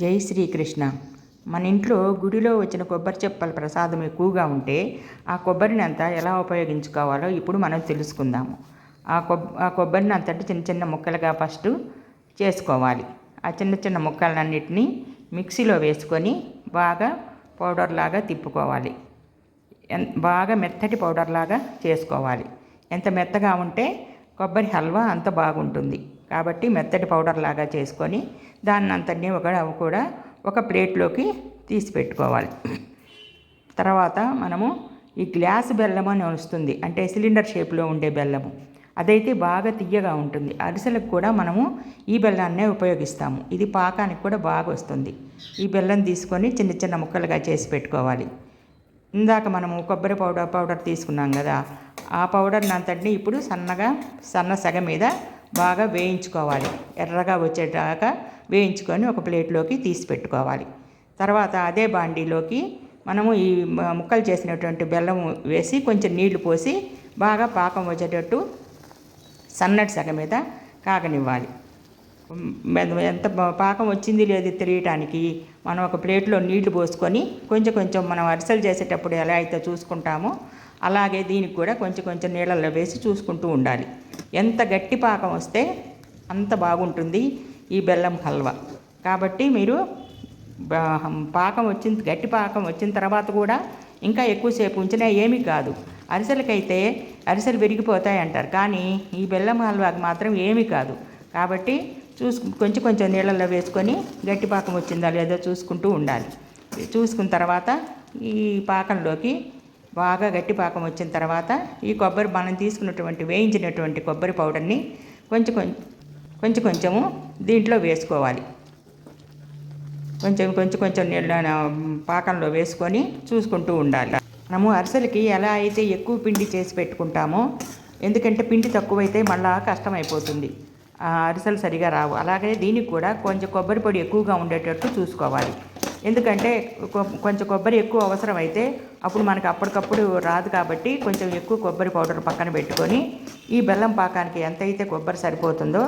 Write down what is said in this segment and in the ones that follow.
జై శ్రీకృష్ణ. మన ఇంట్లో గుడిలో వచ్చిన కొబ్బరి చెప్పల ప్రసాదం ఎక్కువగా ఉంటే ఆ కొబ్బరిని అంతా ఎలా ఉపయోగించుకోవాలో ఇప్పుడు మనం తెలుసుకుందాము. ఆ కొబ్ ఆ కొబ్బరిని అంతటి చిన్న చిన్న ముక్కలుగా ఫస్ట్ చేసుకోవాలి. ఆ చిన్న చిన్న ముక్కలన్నిటినీ మిక్సీలో వేసుకొని బాగా పౌడర్ లాగా తిప్పుకోవాలి. బాగా మెత్తటి పౌడర్ లాగా చేసుకోవాలి. ఎంత మెత్తగా ఉంటే కొబ్బరి హల్వా అంత బాగుంటుంది. కాబట్టి మెత్తటి పౌడర్ లాగా చేసుకొని దాన్ని అంతటినీ ఒక కూడా ఒక ప్లేట్లోకి తీసి పెట్టుకోవాలి. తర్వాత మనము ఈ గ్లాస్ బెల్లం అని వస్తుంది. అంటే సిలిండర్ షేప్లో ఉండే బెల్లము. అదైతే బాగా తియ్యగా ఉంటుంది. అరిసెలకు కూడా మనము ఈ బెల్లాన్నే ఉపయోగిస్తాము. ఇది పాకానికి కూడా బాగా వస్తుంది. ఈ బెల్లం తీసుకొని చిన్న చిన్న ముక్కలుగా చేసి పెట్టుకోవాలి. ఇందాక మనము కొబ్బరి పౌడర్ పౌడర్ తీసుకున్నాం కదా ఆ పౌడర్ని అంతటిని ఇప్పుడు సన్నగా సన్న సగ మీద బాగా వేయించుకోవాలి. ఎర్రగా వచ్చేదాకా వేయించుకొని ఒక ప్లేట్లోకి తీసి పెట్టుకోవాలి. తర్వాత అదే బాండీలోకి మనము ఈ ముక్కలు చేసినటువంటి బెల్లం వేసి కొంచెం నీళ్ళు పోసి బాగా పాకం వచ్చేటట్టు సన్నటి సగం మీద కాగనివ్వాలి. ఎంత పాకం వచ్చింది లేదు తెలియటానికి మనం ఒక ప్లేట్లో నీళ్ళు పోసుకొని కొంచెం కొంచెం మనం అరిసెలు చేసేటప్పుడు ఎలా అయితే చూసుకుంటామో అలాగే దీనికి కూడా కొంచెం కొంచెం నీళ్ళల్లో వేసి చూసుకుంటూ ఉండాలి. ఎంత గట్టి పాకం వస్తే అంత బాగుంటుంది ఈ బెల్లం హల్వా. కాబట్టి మీరు పాకం వచ్చిన గట్టి పాకం వచ్చిన తర్వాత కూడా ఇంకా ఎక్కువసేపు ఉంచినా ఏమీ కాదు. అరిసెలకైతే అరిసెలు విరిగిపోతాయి అంటారు. కానీ ఈ బెల్లం హల్వాకి మాత్రం ఏమీ కాదు. కాబట్టి చూసు కొంచెం కొంచెం నీళ్ళల్లో వేసుకొని గట్టి పాకం వచ్చిందా లేదో చూసుకుంటూ ఉండాలి. చూసుకున్న తర్వాత ఈ పాకంలోకి బాగా గట్టి పాకం వచ్చిన తర్వాత ఈ కొబ్బరి మనం తీసుకున్నటువంటి వేయించినటువంటి కొబ్బరి పౌడర్ని కొంచెం కొంచెం కొంచెం కొంచెము దీంట్లో వేసుకోవాలి. కొంచెం కొంచెం కొంచెం నీళ్ళ పాకంలో వేసుకొని చూసుకుంటూ ఉండాలి. మనము అరిసెలకి ఎలా అయితే ఎక్కువ పిండి చేసి పెట్టుకుంటామో ఎందుకంటే పిండి తక్కువైతే మళ్ళా కష్టమైపోతుంది. ఆ అరిసెలు సరిగా రావు. అలాగే దీనికి కూడా కొంచెం కొబ్బరి పొడి ఎక్కువగా ఉండేటట్టు చూసుకోవాలి. ఎందుకంటే కొంచెం కొబ్బరి ఎక్కువ అవసరం అయితే అప్పుడు మనకు అప్పటికప్పుడు రాదు కాబట్టి కొంచెం ఎక్కువ కొబ్బరి పౌడర్ పక్కన పెట్టుకొని ఈ బెల్లం పాకానికి ఎంత అయితే కొబ్బరి సరిపోతుందో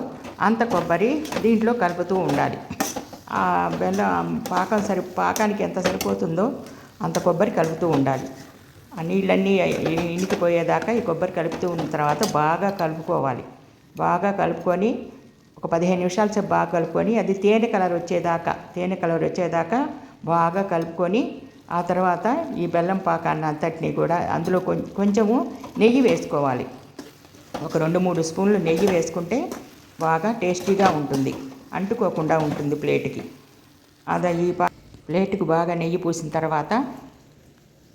అంత కొబ్బరి దీంట్లో కలుపుతూ ఉండాలి. ఆ బెల్లం పాకం సరి పాకానికి ఎంత సరిపోతుందో అంత కొబ్బరి కలుపుతూ ఉండాలి. ఆ నీళ్ళన్నీ ఇనికిపోయేదాకా ఈ కొబ్బరి కలుపుతూ ఉన్న తర్వాత బాగా కలుపుకోవాలి. బాగా కలుపుకొని ఒక పదిహేను నిమిషాల సేపు బాగా కలుపుకొని అది తేనె కలర్ వచ్చేదాకా తేనె కలర్ వచ్చేదాకా బాగా కలుపుకొని ఆ తర్వాత ఈ బెల్లం పాకాన్ని అంతటిని కూడా అందులో కొం- కొంచెము నెయ్యి వేసుకోవాలి. ఒక రెండు మూడు స్పూన్లు నెయ్యి వేసుకుంటే బాగా టేస్టీగా ఉంటుంది. అంటుకోకుండా ఉంటుంది ప్లేట్కి. అదే ఈ పా ప్లేట్కి బాగా నెయ్యి పూసిన తర్వాత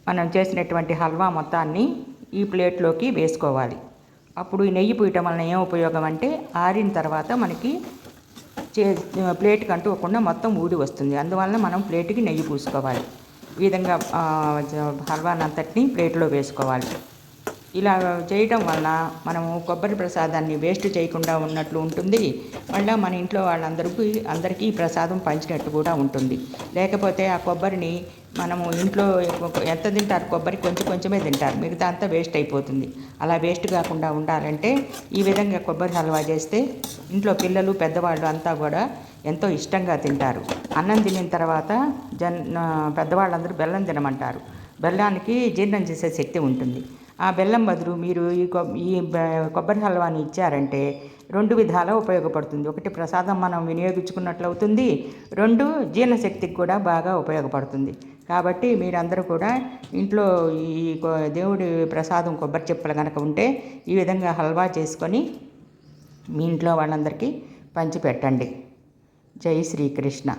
మనం చేసినటువంటి హల్వా మొత్తాన్ని ఈ ప్లేట్లోకి వేసుకోవాలి. అప్పుడు ఈ నెయ్యి పూయటం వలన ఏం ఉపయోగం అంటే ఆరిన తర్వాత మనకి చే ప్లేట్కి అంటుకోకుండా మొత్తం ఊరి వస్తుంది. అందువలన మనం ప్లేట్కి నెయ్యి పూసుకోవాలి. ఈ విధంగా ఆ, అంతటిని ప్లేట్లో వేసుకోవాలి. ఇలా చేయటం వలన మనము కొబ్బరి ప్రసాదాన్ని వేస్ట్ చేయకుండా ఉన్నట్లు ఉంటుంది. మళ్ళీ మన ఇంట్లో వాళ్ళందరికీ అందరికీ ఈ ప్రసాదం పంచినట్టు కూడా ఉంటుంది. లేకపోతే ఆ కొబ్బరిని మనము ఇంట్లో ఎంత తింటారు? కొబ్బరి కొంచెం కొంచెమే తింటారు. మిగతా అంతా వేస్ట్ అయిపోతుంది. అలా వేస్ట్ కాకుండా ఉండాలంటే ఈ విధంగా కొబ్బరి హల్వా చేస్తే ఇంట్లో పిల్లలు పెద్దవాళ్ళు అంతా కూడా ఎంతో ఇష్టంగా తింటారు. అన్నం తినిన తర్వాత జన్ పెద్దవాళ్ళందరూ బెల్లం తినమంటారు. బెల్లానికి జీర్ణం చేసే శక్తి ఉంటుంది. ఆ బెల్లం బదులు మీరు ఈ కొ- ఈ కొబ్బరి హల్వాని ఇచ్చారంటే రెండు విధాలా ఉపయోగపడుతుంది. ఒకటి ప్రసాదం మనం వినియోగించుకున్నట్లు అవుతుంది రెండు జీర్ణశక్తికి కూడా బాగా ఉపయోగపడుతుంది. కాబట్టి మీరందరూ కూడా ఇంట్లో ఈ దేవుడి ప్రసాదం కొబ్బరి చెప్పులు కనుక ఉంటే ఈ విధంగా హల్వా చేసుకొని మీ ఇంట్లో వాళ్ళందరికీ పంచిపెట్టండి. జై శ్రీకృష్ణ.